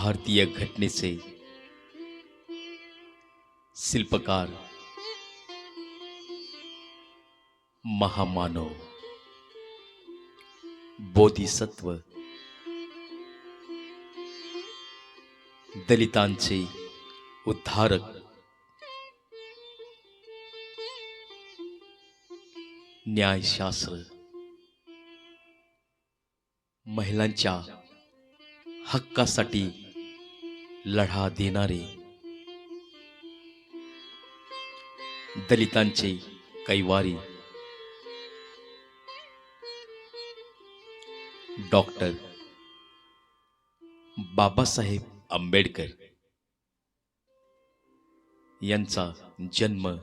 भारतीय घटनेचे शिल्पकार महामानव बोधिसत्व दलितांचे उद्धारक न्यायशास्त्र महिलांच्या हक्कासाठी लढा देणारे. दलितांचे कैवारी. डॉक्टर बाबासाहेब आंबेडकर यांचा जन्म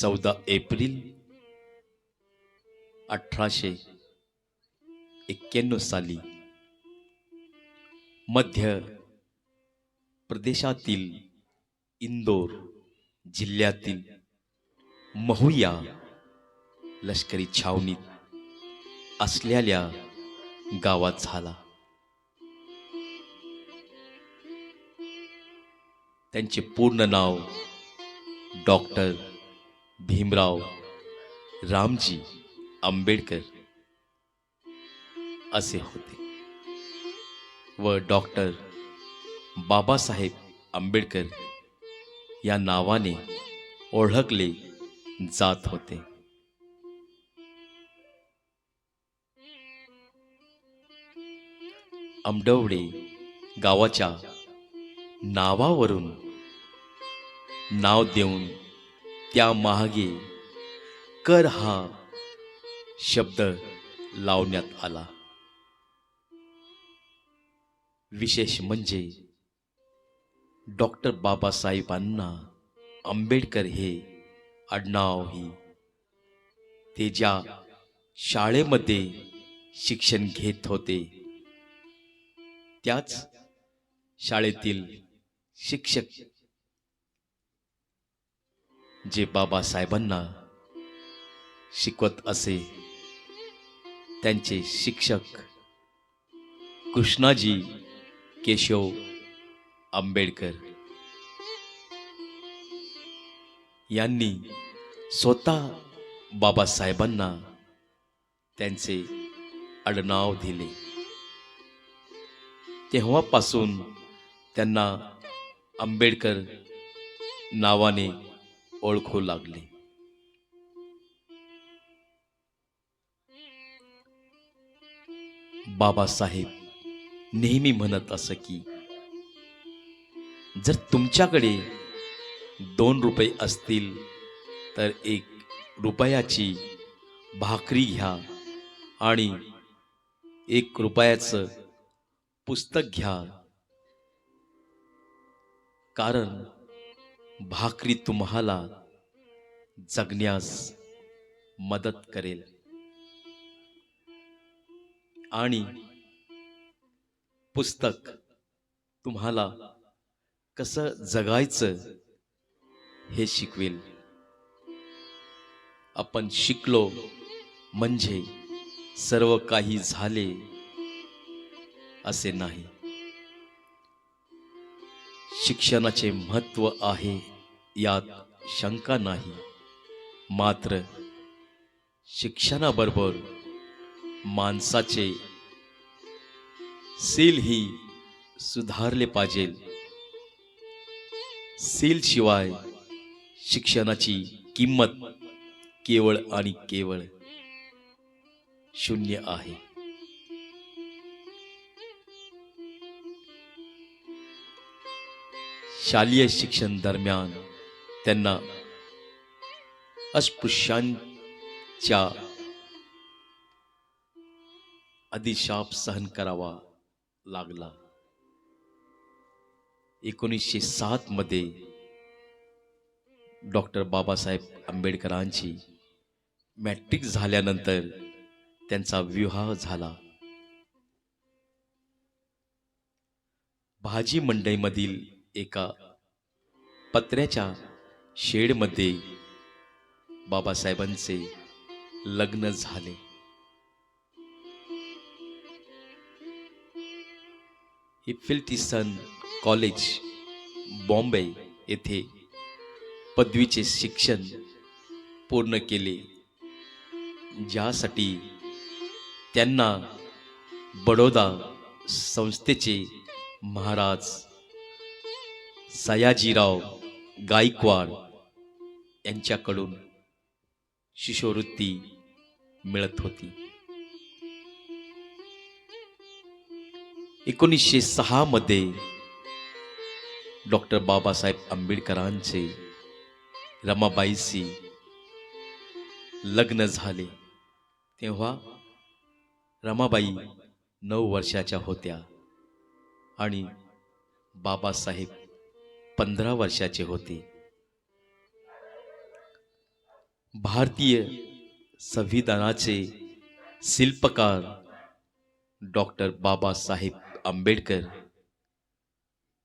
चौदा एप्रिल अठराशे एक्क्याण्णव साली मध्य प्रदेशातील इंदोर जिल्ह्यातील महुया लष्करी छावणीत असलेल्या गावात झाला. त्यांचे पूर्ण नाव डॉक्टर भीमराव रामजी आंबेडकर असे होते व डॉक्टर बाबासाहेब आंबेडकर या नावाने ओळखले जात होते. आंबडवडे गावाच्या नावावरून नाव देऊन त्या मागे कर हा शब्द लावण्यात आला. विशेष म्हणजे डॉक्टर बाबासाहेबांना आंबेडकर हे आडनावही ते ज्या शाळेमध्ये शिक्षण घेत होते त्याच शाळेतील शिक्षक जे बाबासाहेबांना शिकवत असे त्यांचे शिक्षक कृष्णाजी केशव आंबेडकर. यांनी स्वतः बाबासाहेबांना त्यांचे आडनाव दिले. तेव्हापासून त्यांना आंबेडकर नावाने ओळखू लागले. बाबासाहेब नेहमी म्हणत असं की जर तुमच्याकडे दोन रुपये असतील तर एक रुपयाची भाकरी घ्या आणि एक रुपयाचं पुस्तक घ्या. कारण भाकरी तुम्हाला जगण्यास मदत करेल. आणि पुस्तक तुम्हाला कसं जगायचं हे शिकवेल आपण शिकलो म्हणजे सर्व काही झाले असे नाही. शिक्षणाचे महत्त्व आहे यात शंका नाही. मात्र शिक्षणाबरोबर माणसाचे सील ही सुधारले पाहिजे. सील शिवाय शिक्षणाची किंमत केवळ आणि केवळ शून्य आहे. शालेय शिक्षण दरम्यान त्यांना अस्पृश्यांच्या अधिशाप सहन करावा लागला. एकोणीसशे सातमध्ये डॉक्टर बाबासाहेब आंबेडकरांची मॅट्रिक झाल्यानंतर त्यांचा विवाह झाला. भाजी मंडईमधील एका पत्र्याच्या शेडमध्ये बाबासाहेबांचे लग्न झाले. इफिल्टिसन कॉलेज बॉम्बे येथे पदवीचे शिक्षण पूर्ण केले. ज्यासाठी त्यांना बडोदा संस्थेचे महाराज सयाजीराव गायकवाड यांच्याकडून शिष्यवृत्ती मिळत होती. एकोणीसशे सहा मध्ये डॉक्टर बाबासाहेब आंबेडकरांचे रमाबाईशी लग्न झाले. तेव्हा रमाबाई नऊ वर्षाच्या होत्या आणि बाबासाहेब पंधरा वर्षाचे होते. भारतीय संविधानाचे शिल्पकार डॉक्टर बाबासाहेब आंबेडकर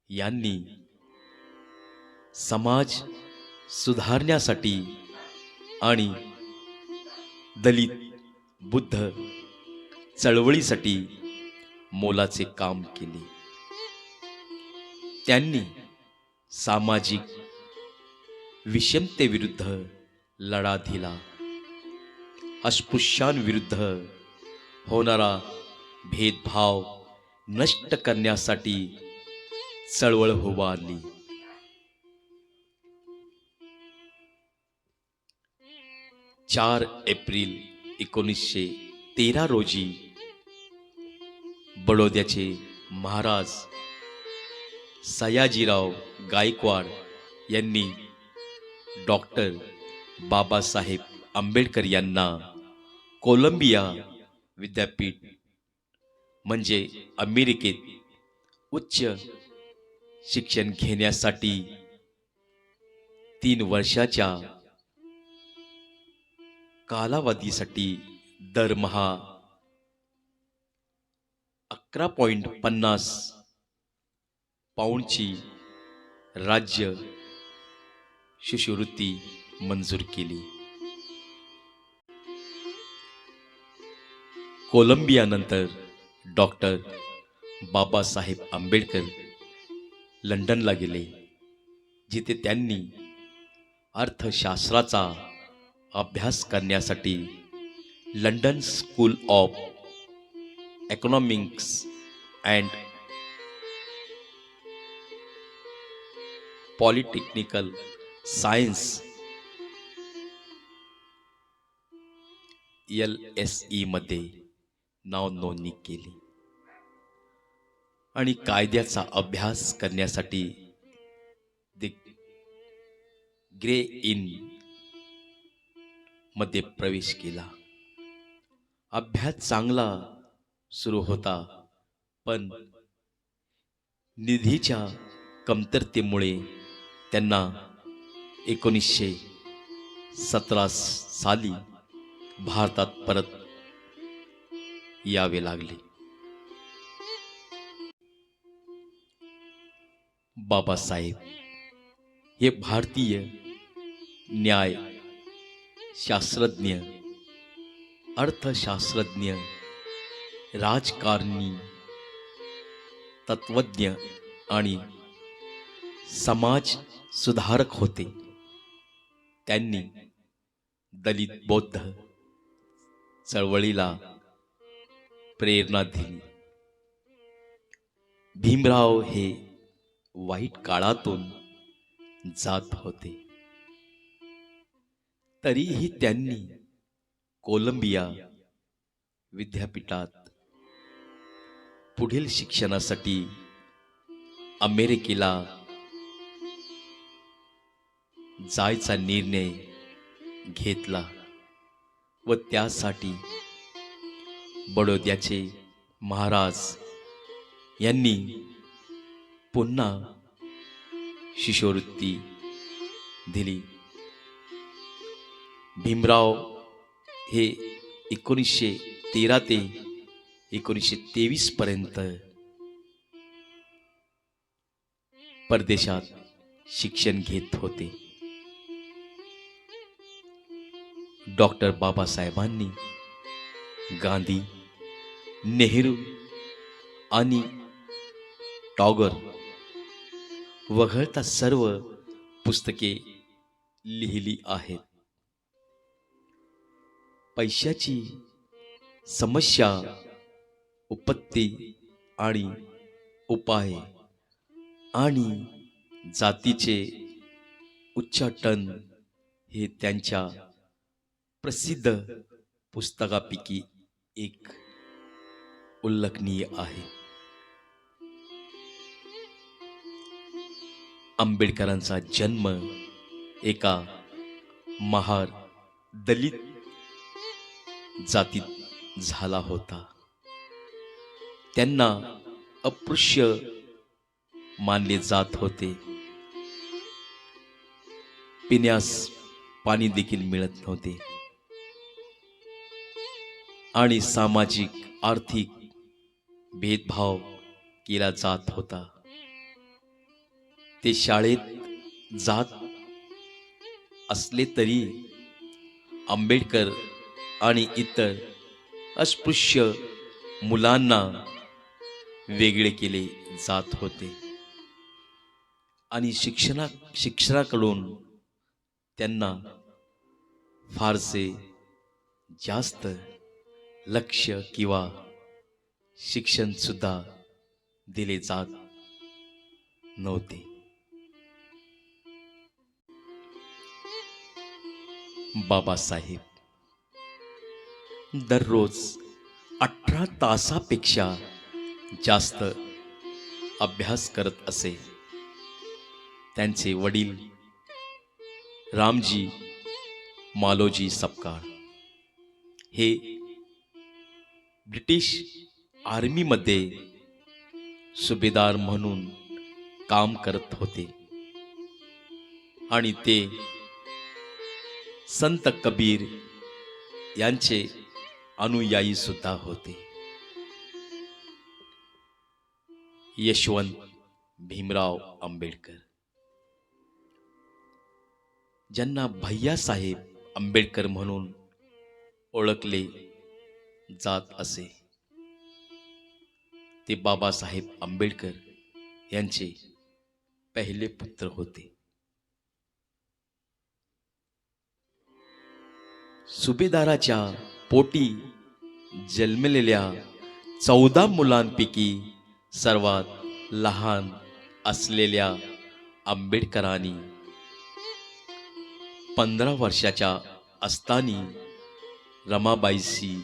यांनी समाज सुधारण्यासाठी आणि दलित बुद्ध चळवळीसाठी मोलाचे काम केले. त्यांनी सामाजिक विषमतेविरुद्ध लढा दिला. अस्पृश्यांविरुद्ध होणारा भेदभाव नष्ट करण्यासाठी चळवळ उभारली. चार एप्रिल एकोणीसशे तेरा रोजी बडोद्याचे महाराज सयाजीराव गायकवाड यांनी डॉक्टर बाबासाहेब आंबेडकर यांना कोलंबिया विद्यापीठ म्हणजे अमेरिकेत उच्च शिक्षण घेण्यासाठी तीन वर्षाच्या कालावधीसाठी दरमहा अकरा पॉईंट पन्नास पाऊंडची राज्य शिष्यवृत्ती मंजूर केली. कोलंबियानंतर डॉक्टर बाबासाहेब आंबेडकर लंडनला गेले जिथे त्यांनी अर्थशास्त्राचा अभ्यास करण्यासाठी London School of Economics and polytechnical science L S ईमध्ये नावनोंदणी नाव नोंदणी केली. आणि कायद्याचा अभ्यास करण्यासाठी द ग्रे इन मध्ये प्रवेश केला. अभ्यास चांगला सुरू होता पण निधीच्या कमतरतेमुळे त्यांना एकोणीसशे सतरा साली भारतात परत यावे लागले. बाबासाहेब हे भारतीय न्याय शास्त्रज्ञ अर्थशास्त्रज्ञ राजकारणी तत्वज्ञ आणि समाज सुधारक होते. त्यांनी दलित बौद्ध चळवळीला प्रेरणा दिली. भीमराव हे वाईट काळातून जात होते. तरीही त्यांनी कोलंबिया विद्यापीठात पुढील शिक्षणासाठी अमेरिकेला जायचा निर्णय घेतला व त्यासाठी बडोद्याचे महाराज यांनी पुन्हा शिष्यवृत्ती दिली. भीमराव हे एकोणीसशे तेरा ते एकोणीसशे तेवीस पर्यंत परदेशात शिक्षण घेत होते. डॉक्टर बाबासाहेबांनी गांधी नेहरू आणि टॉगर वगळता सर्व पुस्तके लिहिली आहेत. पैशाची समस्या उपत्ती आणि उपाय आणि जातीचे उच्चाटन हे त्यांच्या प्रसिद्ध पुस्तकापैकी एक उल्लेखनीय आहे. आंबेडकरांचा जन्म एका महार दलित जातीत झाला होता. त्यांना अपृश्य मानले जात होते. पिण्यास पाणी देखील मिळत नव्हते. आणि सामाजिक आर्थिक भेदभाव केला जात होता. ते शाळेत जात असले तरी आंबेडकर आणि इतर अस्पृश्य मुलांना वेगळे केले जात होते. आणि शिक्षणा शिक्षणाकडून त्यांना फारसे जास्त लक्ष किंवा शिक्षणसुद्धा दिले जात नव्हते. बाबासाहेब दररोज अठरा तासापेक्षा जास्त अभ्यास करत असे. त्यांचे वडील रामजी मालोजी सपकाळ. हे ब्रिटिश आर्मीमध्ये सुभेदार म्हणून काम करत होते. आणि ते संत कबीर यांचे अनुयायी सुद्धा होते. यशवंत भीमराव आंबेडकर. ज्यांना भैयासाहेब आंबेडकर म्हणून ओळखले जात असे ते बाबासाहेब आंबेडकर यांचे पहिले पुत्र होते. सुभेदाराच्या पोटी जन्मलेल्या चौदा मुलांपैकी सर्वात लहान असलेल्या आंबेडकरांनी पंधरा वर्षाच्या असताना रमाबाईशी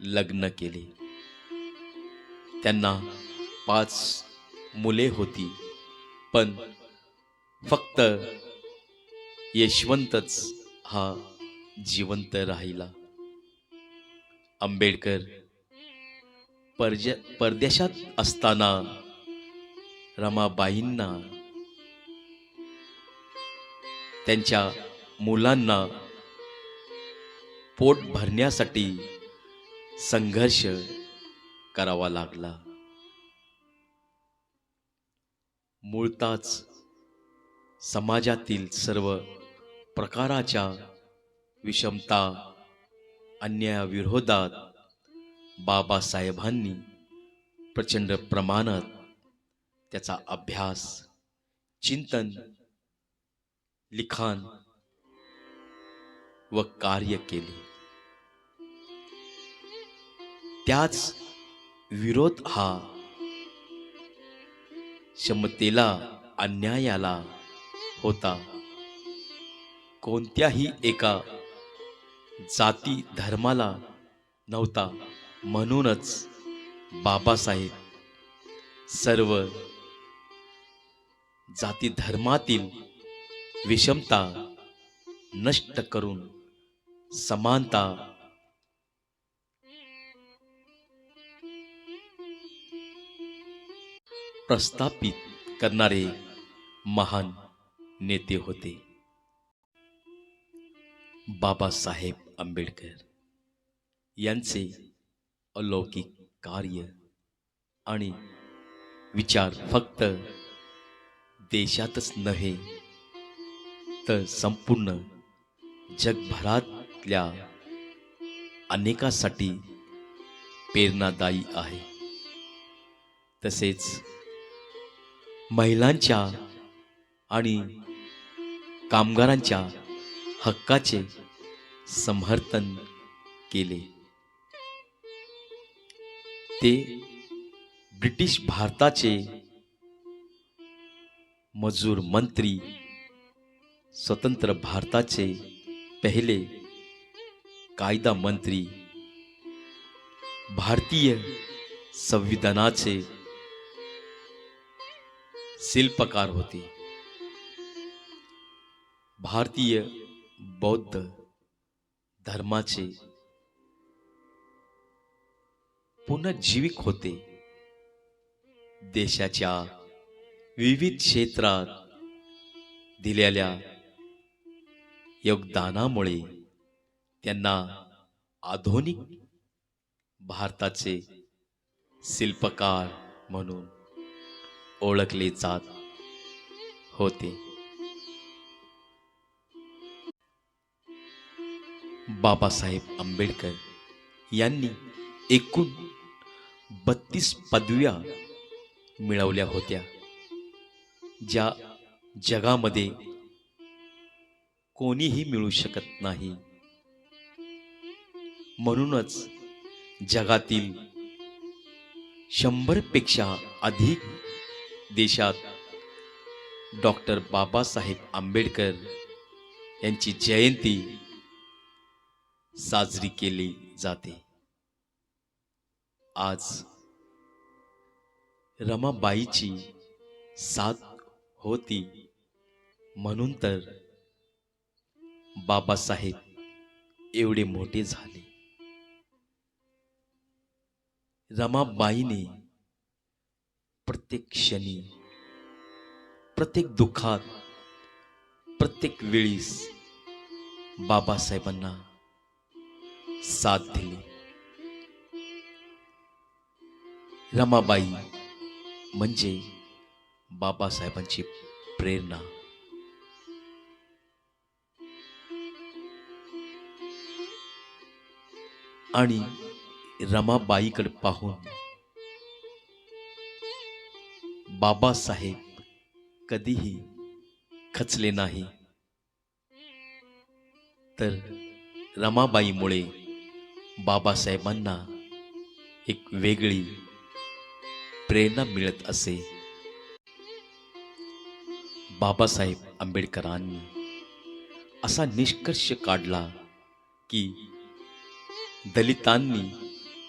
लग्न केले. त्यांना पाच मुले होती पण फक्त यशवंतच हा जिवंत राहिला. आंबेडकर परज परदेशात असताना रमाबाईंना त्यांच्या मुलांना पोट भरण्यासाठी संघर्ष करावा लागला. मुळताच समाजातील सर्व प्रकाराच्या विषमता अन्यायाविरोधात बाबासाहेबांनी प्रचंड प्रमाणात त्याचा अभ्यास चिंतन लिखाण व कार्य केले. त्याच विरोध हा क्षमतेला अन्यायाला होता. कोणत्याही एका जाती धर्माला नव्हता म्हणूनच बाबासाहेब सर्व जाती धर्मातील विषमता नष्ट करून समानता प्रस्थापित करणारे महान नेते होते. बाबासाहेब आंबेडकर यांचे अलौकिक कार्य आणि विचार फक्त देशातच नव्हे तर संपूर्ण जगभरातल्या अनेकासाठी प्रेरणादायी आहे. तसेच महिलांच्या आणि कामगारांच्या हक्काचे समर्थन केले. ते ब्रिटिश भारताचे मजूर मंत्री स्वतंत्र भारताचे पहिले कायदा मंत्री भारतीय संविधानाचे शिल्पकार होते. भारतीय बौद्ध धर्माचे पुनर्जीविक होते. देशाच्या विविध क्षेत्रात दिलेल्या योगदानामुळे त्यांना आधुनिक भारताचे शिल्पकार म्हणून ओळखले जात होते. बाबासाहेब आंबेडकर यांनी एकूण बत्तीस पदव्या मिळवल्या होत्या ज्या जगामध्ये कोणीही मिळू शकत नाही. म्हणूनच जगातील शंभरपेक्षा अधिक देशात डॉक्टर बाबासाहेब आंबेडकर यांची जयंती साजरी केली जाते. आज रमाबाईची साथ होती. म्हणून तर बाबासाहेब एवढे मोठे झाले. रमाबाईने प्रत्येक क्षणी प्रत्येक दुःखात प्रत्येक वेळीस बाबासाहेबांना साथ दिली रमाबाई म्हणजे बाबासाहेबांची प्रेरणा. आणि रमाबाईकडे पाहून बाबासाहेब कधीही खचले नाही. तर रमाबाईमुळे बाबासाहेबांना एक वेगळी प्रेरणा मिळत असे. बाबासाहेब आंबेडकरांनी असा निष्कर्ष काढला की दलितांनी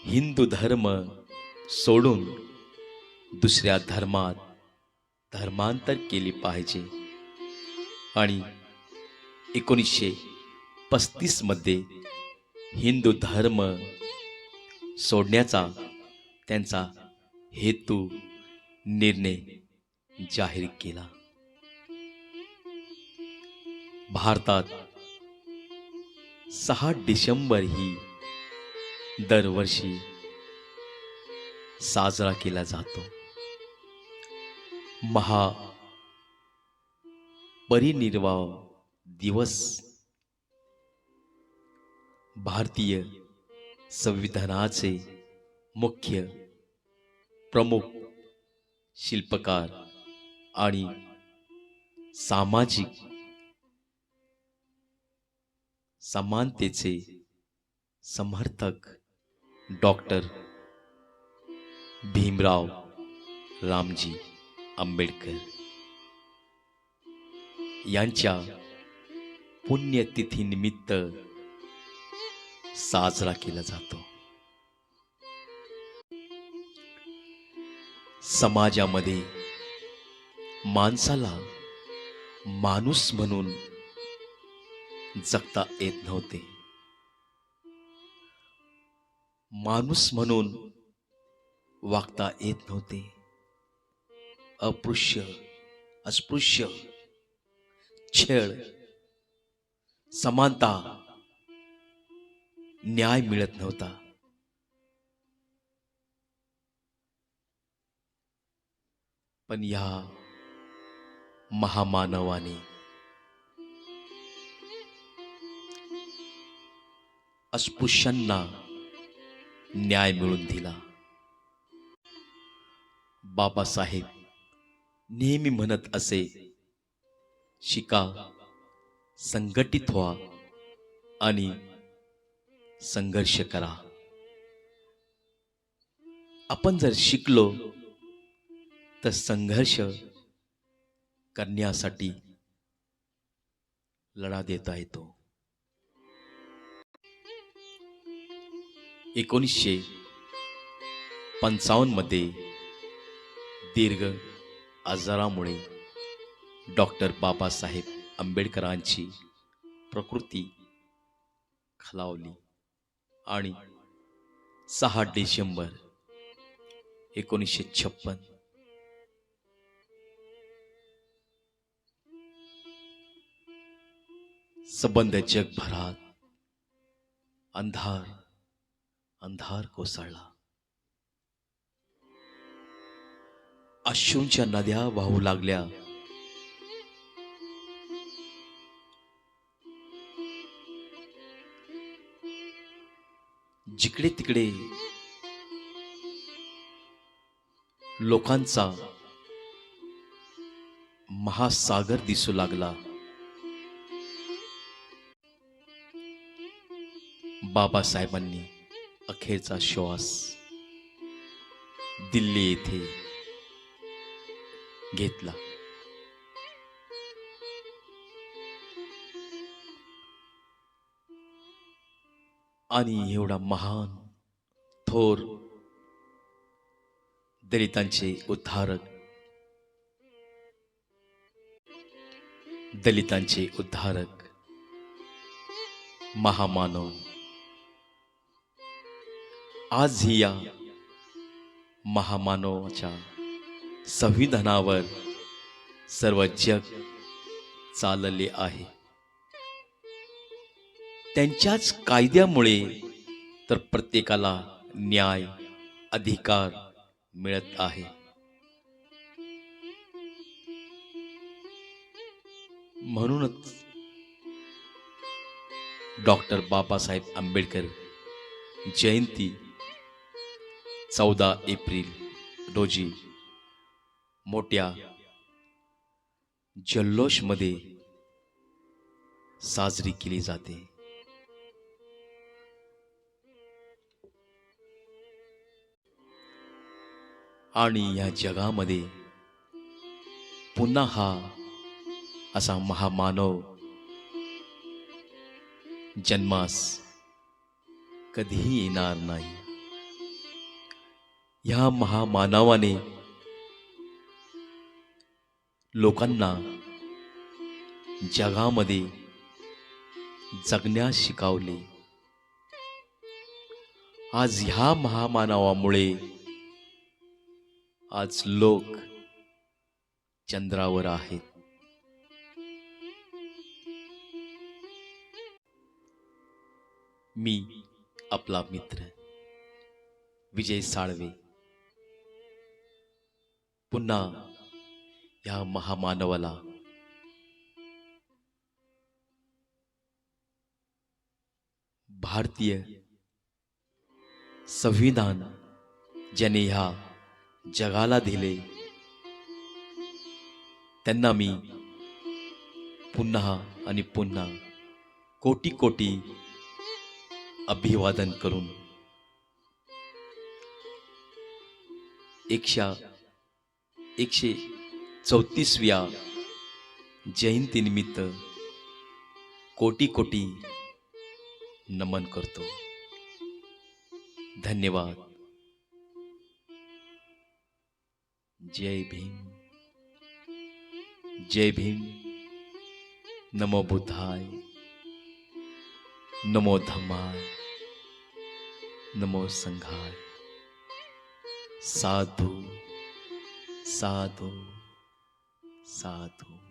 हिंदू धर्म सोडून दुसऱ्या धर्मात धर्मांतर केले पाहिजे. आणि एकोणीसशे पस्तीसमध्ये हिंदू धर्म सोडण्याचा त्यांचा हेतू निर्णय जाहीर केला. भारतात सहा डिसेंबर ही दरवर्षी साजरा केला जातो. महा परिनिर्वाह दिवस भारतीय संविधानाचे मुख्य प्रमुख शिल्पकार आणि सामाजिक समानतेचे समर्थक डॉक्टर भीमराव रामजी आंबेडकर. यांच्या पुण्यतिथीनिमित्त साजरा केला जातो. समाजामध्ये माणसाला माणूस म्हणून जगता येत नव्हते. माणूस म्हणून वागता येत नव्हते. अपृश्य अस्पृश्य छेळ समानता न्याय मिळत नव्हता. पण या महामानवाने अस्पृश्यांना न्याय मिळून दिला. बाबासाहेब नेहमी म्हणत असे शिका संघटित व्हा आणि संघर्ष करा. आपण जर शिकलो तर संघर्ष करण्यासाठी लढा देता येतो एकोणीसशे पंचावन्नमध्ये दीर्घ आजारामुळे डॉक्टर बाबासाहेब आंबेडकरांची प्रकृती खालावली. आणि सहा डिसेंबर एकोणीसशे छप्पन. संबंध जगभरात अंधार अंधार कोसळला. अश्रूंच्या नद्या वाहू लागल्या. जिकडे तिकडे लोकांचा महासागर दिसू लागला. बाबासाहेबांनी अखेरचा श्वास दिल्ली येथे घेतला. आणि एवढा महान थोर दलितांचे उद्धारक दलितांचे उद्धारक महामानव. आजही या महामानवाच्या संविधानावर सर्व जग चालले आहे. त्यांच्याच कायद्यामुळे तर प्रत्येकाला न्याय अधिकार मिळत आहे. म्हणूनच डॉक्टर बाबासाहेब आंबेडकर जयंती चौदा एप्रिल रोजी मोठ्या जल्लोषमध्ये साजरी केली जाते. आणि या जगामध्ये पुन्हा हा असा महामानव जन्मास कधीही येणार नाही. ह्या महामानवाने लोकांना जगामध्ये जगण्यास शिकावले. आज ह्या महामानवामुळे आज लोक चंद्रावर आहेत. मी आपला मित्र विजय साळवे. पुन्हा या महामानवाला भारतीय संविधान ज्याने ह्या जगाला दिले. त्यांना मी पुन्हा आणि पुन्हा कोटी कोटी अभिवादन करून एकशा एकशे चौतीसव्या जयंतीनिमित्त कोटी कोटी नमन करतो. धन्यवाद. जय भीम। जय भीम। नमो बुद्धाय। नमो धम्माय। नमो संघाय। साधू। साधू। साधू।